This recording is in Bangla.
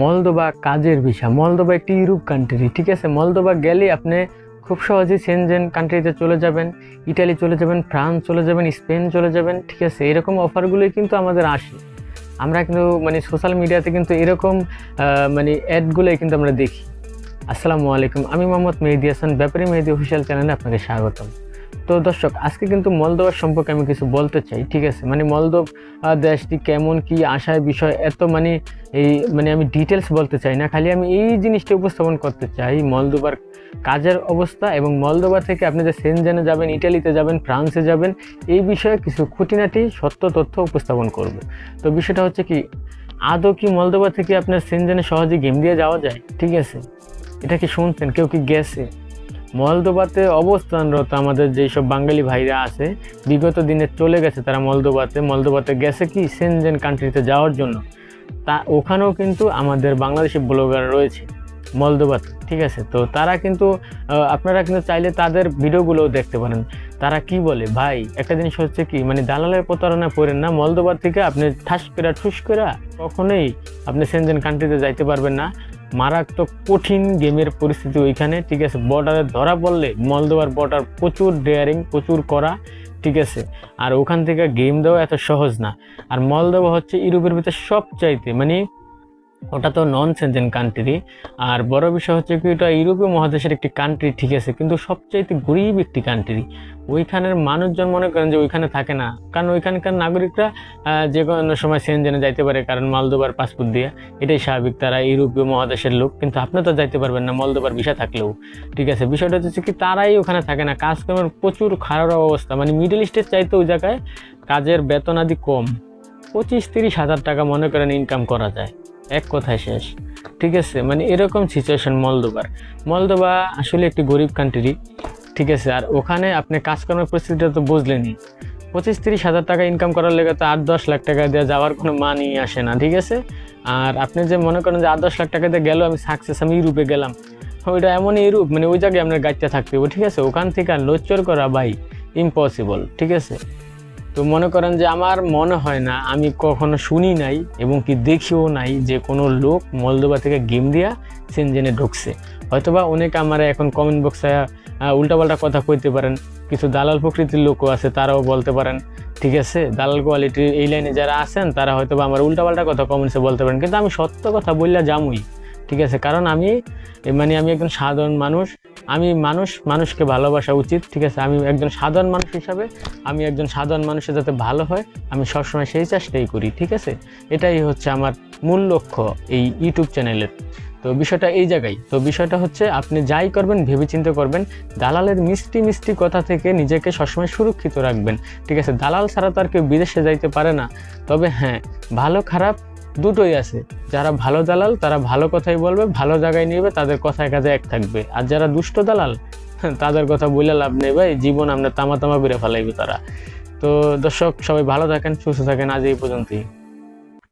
মলদোবা কাজের ভিসা, মলদোবা একটি ইউরোপ কান্ট্রি ঠিক আছে? মলদোবা গেলে আপনি খুব সহজেই সেনজেন কান্ট্রিতে চলে যাবেন ইটালি চলে যাবেন ফ্রান্স চলে যাবেন স্পেন চলে যাবেন, ঠিক আছে? এরকম অফারগুলোই কিন্তু আমাদের আসে। আমরা কিন্তু মানে সোশ্যাল মিডিয়াতে কিন্তু এরকম মানে অ্যাডগুলোই কিন্তু আমরা দেখি। আসসালামু আলাইকুম, আমি মোহাম্মদ মেহেদি হাসান, ব্যাপারী মেহেদি অফিসিয়াল চ্যানেলে আপনাকে স্বাগতম। তো দর্শক, আজকে কিন্তু মলদোবার সম্পর্কে আমি কিছু বলতে চাই, ঠিক আছে? মানে মলদোব দেশটি কেমন, কি আশায় বিষয়, এত মানে এই মানে আমি ডিটেলস বলতে চাই না, খালি আমি এই জিনিসটা উপস্থাপন করতে চাই মলদোবার কাজের অবস্থা এবং মলদোবা থেকে আপনি যে সেনজেনে যাবেন ইটালিতে যাবেন ফ্রান্সে যাবেন, এই বিষয়ে কিছু খুঁটিনাটি, সত্য তথ্য উপস্থাপন করব। তো বিষয়টা হচ্ছে কি, আদৌ কি মলদোবা থেকে আপনার সেনজেনে সহজে গেম দিয়ে যাওয়া যায়? ঠিক আছে? এটা কি শুনছেন? কেউ কি গেছে? মলদোবাতে অবস্থানরত আমাদের যেসব বাঙালি ভাইরা আছে, বিগত দিনে চলে গেছে তারা মলদোবাতে মলদোবাতে গেছে কি সেনজেন কান্ট্রিতে যাওয়ার জন্য। তা ওখানেও কিন্তু আমাদের বাংলাদেশি ব্লগার রয়েছে মলদোবাতে ঠিক আছে? তো তারা কিন্তু আপনারা কিন্তু চাইলে তাদের ভিডিওগুলোও দেখতে পারেন। তারা কি বলে? ভাই, একটা জিনিস হচ্ছে কি মানে দালালের প্রতারণা পড়েন না। মলদোবার থেকে আপনি ঠাস করে, ঠুস করে কখনোই আপনি সেনজেন কান্ট্রিতে যাইতে পারবেন না। মারাত্মক কঠিন গেমের পরিস্থিতি ওইখানে, ঠিক আছে? বর্ডারে ধরা পড়লে মলদোয়ার বর্ডার প্রচুর ডেয়ারিং প্রচুর করা, ঠিক আছে? আর ওখান থেকে গেম দেওয়া এত সহজ না। আর মলদোয়া হচ্ছে ইউরোপের ভিতরে সবচাইতে মানে ওটা তো নন সেনজেন কান্ট্রি আর বড় বিষয় হচ্ছে কি, ওটা ইউরোপীয় মহাদেশের একটি কান্ট্রি ঠিক আছে, কিন্তু সবচাইতে গরিব একটি কান্ট্রি ওইখানের মানুষজন মনে করেন যে ওইখানে থাকে না, কারণ ওইখানকার নাগরিকরা যে কোনো সময় সেনজেনে যাইতে পারে, কারণ মলদোবার পাসপোর্ট দিয়ে। এটাই স্বাভাবিক, তারা ইউরোপীয় মহাদেশের লোক, কিন্তু আপনি তো যাইতে পারবেন না মলদোবার ভিসা থাকলেও। ঠিক আছে, বিষয়টা হচ্ছে কি, তারাই ওখানে থাকে না, কাজকর্মের প্রচুর খারাপ অবস্থা। মানে মিডল ইস্টের চাইতে ওই জায়গায় কাজের বেতন আদি কম। পঁচিশ তিরিশ হাজার টাকা মনে করেন ইনকাম করা যায়। এক কথায় শেষ। ঠিক আছে? মানে এরকম সিচুয়েশন মলদোবার মলদোবা আসলে একটি গরিব কান্ট্রি ঠিক আছে? আর ওখানে আপনি কাজকর্মের পরিস্থিতিটা তো বুঝলেনই। পঁচিশ তিরিশ হাজার টাকা ইনকাম করার লেগে তো আট দশ লাখ টাকা দিয়ে যাওয়ার কোনো মানই আসে না, ঠিক আছে? আর আপনি যে মনে করেন যে আট দশ লাখ টাকা দিয়ে গেল, আমি সাকসেস আমি ইউরোপে গেলাম। ওইটা এমনই ইউরোপ মানে ওই জায়গায় আপনার গাড়িতে থাকতে হবে, ঠিক আছে? ওখান থেকে আর লোচ্চর করা ভাই ইম্পসিবল ঠিক আছে? তো মনে করেন যে আমার মনে হয় না, আমি কখনো শুনি নাই এবং কি দেখিও নাই যে কোনো লোক মলদোবা থেকে গেম দিয়া সেনজেনে ঢুকছে। হয়তোবা অনেকে আমার এখন কমেন্ট বক্সে উল্টাপাল্টা কথা কইতে পারেন, কিছু দালাল প্রকৃতির লোকও আছে, তারাও বলতে পারেন, ঠিক আছে? দালাল কোয়ালিটির এই লাইনে যারা আছেন, তারা হয়তো আমার উল্টাপাল্টা কথা কমেন্টসে বলতে পারেন, কিন্তু আমি সত্য কথা বললে জামুই ঠিক আছে? কারণ আমি মানে আমি একজন সাধারণ মানুষ। আমি মানুষ, মানুষকে ভালোবাসা উচিত, ঠিক আছে? আমি একজন সাধারণ মানুষ হিসাবে আমি একজন সাধারণ মানুষের যাতে ভালো হয়, আমি সবসময় সেই চেষ্টাই করি, ঠিক আছে? এটাই হচ্ছে আমার মূল লক্ষ্য এই ইউটিউব চ্যানেলের। তো বিষয়টা এই জায়গায়। তো বিষয়টা হচ্ছে আপনি যাই করবেন, ভেবেচিন্তে করবেন, দালালের মিষ্টি মিষ্টি কথা থেকে নিজেকে সবসময় সুরক্ষিত রাখবেন, ঠিক আছে? দালাল ছাড়া তো আর কেউ বিদেশে যাইতে পারে না। তবে হ্যাঁ ভালো খারাপ দুটোই আছে। যারা ভালো দালাল, তারা ভালো কথাই বলবে, ভালো জায়গায় নিবে, তাদের কথায় কাজে এক থাকবে। আর যারা দুষ্ট দালাল, তাদের কথা বলে লাভ নেই ভাই, জীবন আমরা তামা তামা করে ফেলাইবে তারা। তো দর্শক, সবাই ভালো থাকেন, সুস্থ থাকেন, আজ এই পর্যন্তই।